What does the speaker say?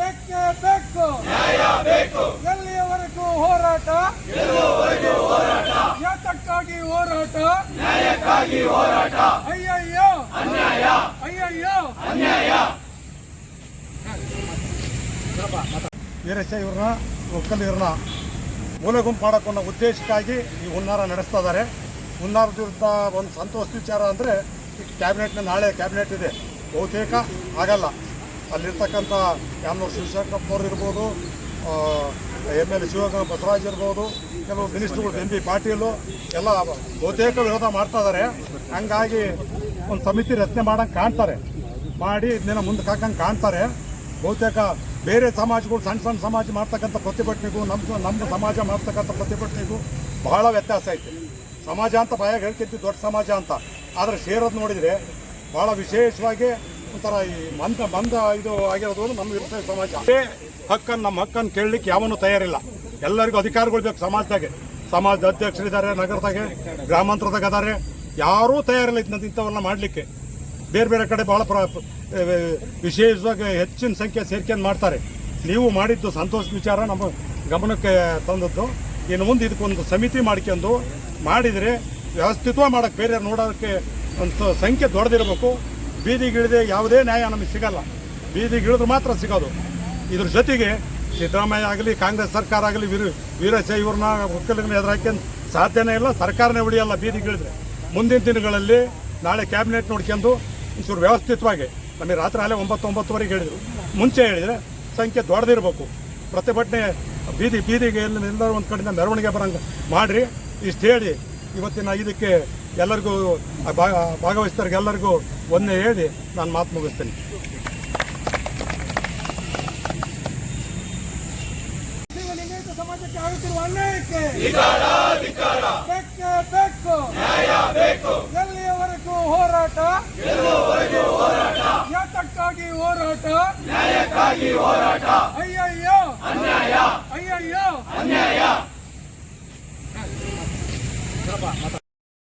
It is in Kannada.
ಬೇಕೇ ಬೇಕು. ಎಲ್ಲಿಯವರೆಗೂ ಹೋರಾಟ? ಯಾತಕ್ಕಾಗಿ ಹೋರಾಟ? ನ್ಯಾಯಕ್ಕಾಗಿ ಹೋರಾಟ. ಅಯ್ಯಯ್ಯೋ. ಅಯ್ಯಯ್ಯೋ. ಅನ್ಯಾಯ. ಇವ್ರನ್ನ ಒಕ್ಕಲ್ ಇವ್ರನ್ನ ಮೂಲೆ ಗುಂಪು ಮಾಡಕ್ಕೆ ಅನ್ನೋ ಉದ್ದೇಶಕ್ಕಾಗಿ ಈ ಹುನ್ನಾರ ನಡೆಸ್ತಾ ಇದ್ದಾರೆ. ಹುನ್ನಾರ ವಿರುದ್ಧ ಒಂದು ಸಂತೋಷ ವಿಚಾರ ಅಂದರೆ ಕ್ಯಾಬಿನೆಟ್ನ ನಾಳೆ ಕ್ಯಾಬಿನೆಟ್ ಇದೆ. ಬಹುತೇಕ ಆಗಲ್ಲ. ಅಲ್ಲಿರ್ತಕ್ಕಂಥ ಯಾಮನೂರು ಶಿವಶಂಕರಪ್ಪನವ್ರು ಇರ್ಬೋದು ಎಂ ಎಲ್ ಶಿವಗಂಗ ಬಸವರಾಜ್ ಇರ್ಬೋದು, ಕೆಲವು ಮಿನಿಸ್ಟ್ರುಗಳು, ಎಂ ಪಿ ಪಾಟೀಲು ಎಲ್ಲ ಬಹುತೇಕ ವಿರೋಧ ಮಾಡ್ತಾ ಇದ್ದಾರೆ ಹಂಗಾಗಿ ಒಂದು ಸಮಿತಿ ರಚನೆ ಮಾಡಂಗೆ ಕಾಣ್ತಾರೆ. ಮಾಡಿ ಇದನ್ನ ಮುಂದೆ ಹಾಕಂಗೆ ಕಾಣ್ತಾರೆ. ಬಹುತೇಕ ಬೇರೆ ಸಮಾಜಗಳು ಸಣ್ಣ ಸಣ್ಣ ಸಮಾಜ ಮಾಡ್ತಕ್ಕಂಥ ಪ್ರತಿಭಟನೆಗೂ ನಮ್ಮ ನಮ್ಮ ಸಮಾಜ ಮಾಡ್ತಕ್ಕಂಥ ಪ್ರತಿಭಟನೆಗೂ ಬಹಳ ವ್ಯತ್ಯಾಸ ಐತೆ. ಸಮಾಜ ಅಂತ ಬಾಯಾಗ ಹೇಳ್ತಿದ್ವಿ, ದೊಡ್ಡ ಸಮಾಜ ಅಂತ. ಆದರೆ ಸೇರೋದು ನೋಡಿದರೆ ಭಾಳ ವಿಶೇಷವಾಗಿ ಒಂಥರ ಈ ಮಂದ ಮಂದ ಇದು ಆಗಿರೋದು ನಮ್ಮ ವಿರುದ್ಧ ಸಮಾಜ. ಅದೇ ಹಕ್ಕನ್ನು, ನಮ್ಮ ಹಕ್ಕನ್ನು ಕೇಳಲಿಕ್ಕೆ ಯಾವನು ತಯಾರಿಲ್ಲ. ಎಲ್ಲರಿಗೂ ಅಧಿಕಾರಗಳು ಬೇಕು ಸಮಾಜದಾಗೆ. ಸಮಾಜದ ಅಧ್ಯಕ್ಷರಿದ್ದಾರೆ, ನಗರದಾಗೆ ಗ್ರಾಮಾಂತರದಾಗ ಅದಾರೆ ಯಾರೂ ತಯಾರಿಲ್ಲ ಇಂಥವನ್ನ ಮಾಡಲಿಕ್ಕೆ. ಬೇರೆ ಬೇರೆ ಕಡೆ ಭಾಳ ವಿಶೇಷವಾಗಿ ಹೆಚ್ಚಿನ ಸಂಖ್ಯೆ ಸೇರ್ಕೊಂಡು ಮಾಡ್ತಾರೆ. ನೀವು ಮಾಡಿದ್ದು ಸಂತೋಷ ವಿಚಾರ, ನಮ್ಮ ಗಮನಕ್ಕೆ ತಂದದ್ದು. ಇನ್ನು ಮುಂದೆ ಇದಕ್ಕೊಂದು ಸಮಿತಿ ಮಾಡ್ಕೊಂಡು ಮಾಡಿದರೆ ವ್ಯವಸ್ಥಿತವಾಗಿ ಮಾಡೋಕ್ಕೆ ಬೇರೆ ನೋಡೋಕ್ಕೆ ಒಂದು ಸಂಖ್ಯೆ ದೊಡ್ಡದಿರಬೇಕು. ಬೀದಿಗಿಳಿದೆ ಯಾವುದೇ ನ್ಯಾಯ ನಮಗೆ ಸಿಗಲ್ಲ. ಬೀದಿಗಿಳಿದ್ರೆ ಮಾತ್ರ ಸಿಗೋದು. ಇದ್ರ ಜೊತೆಗೆ ಸಿದ್ದರಾಮಯ್ಯ ಆಗಲಿ, ಕಾಂಗ್ರೆಸ್ ಸರ್ಕಾರ ಆಗಲಿ, ವೀರ ವೀರಶೈವ ಇವ್ರನ್ನ ಒಕ್ಕಲಿಗನ ಎದುರಾಕೆ ಸಾಧ್ಯನೇ ಇಲ್ಲ, ಸರ್ಕಾರನೇ ಉಳಿಯಲ್ಲ ಬೀದಿಗಿಳಿದ್ರೆ. ಮುಂದಿನ ದಿನಗಳಲ್ಲಿ ನಾಳೆ ಕ್ಯಾಬಿನೆಟ್ ನೋಡ್ಕೊಂಡು ಒಂಚೂರು ವ್ಯವಸ್ಥಿತವಾಗಿ, ನಮಗೆ ರಾತ್ರಿ ಅಲ್ಲೇ ಒಂಬತ್ತು ಒಂಬತ್ತುವರೆಗೆ ಹೇಳಿದರು. ಮುಂಚೆ ಹೇಳಿದರೆ ಸಂಖ್ಯೆ ದೊಡ್ಡದಿರಬೇಕು. ಪ್ರತಿಭಟನೆ ಬೀದಿ, ಬೀದಿಗೆ ಎಲ್ಲ ಒಂದು ಕಡೆಯಿಂದ ಮೆರವಣಿಗೆ ಬರಂಗೆ ಮಾಡಿರಿ. ಇಷ್ಟು ಹೇಳಿ ಇವತ್ತಿನ ಇದಕ್ಕೆ ಎಲ್ಲರಿಗೂ ಭಾ- ಭಾಗವಹಿಸಿದವ್ರಿಗೆ ಎಲ್ಲರಿಗೂ ಒಂದೇ ಹೇಳಿ ನಾನು ಮಾತು ಮುಗಿಸ್ತೇನೆ. ಸಮಾಜಕ್ಕೆ ಆಗುತ್ತಿರುವ ಅನ್ಯಾಯಕ್ಕೆ ಬೇಕೇ ಬೇಕು ಎಲ್ಲಿಯವರೆಗೂ ಹೋರಾಟ. ಯಾತಕ್ಕಾಗಿ ಹೋರಾಟ. ಅಯ್ಯಯ್ಯೋ.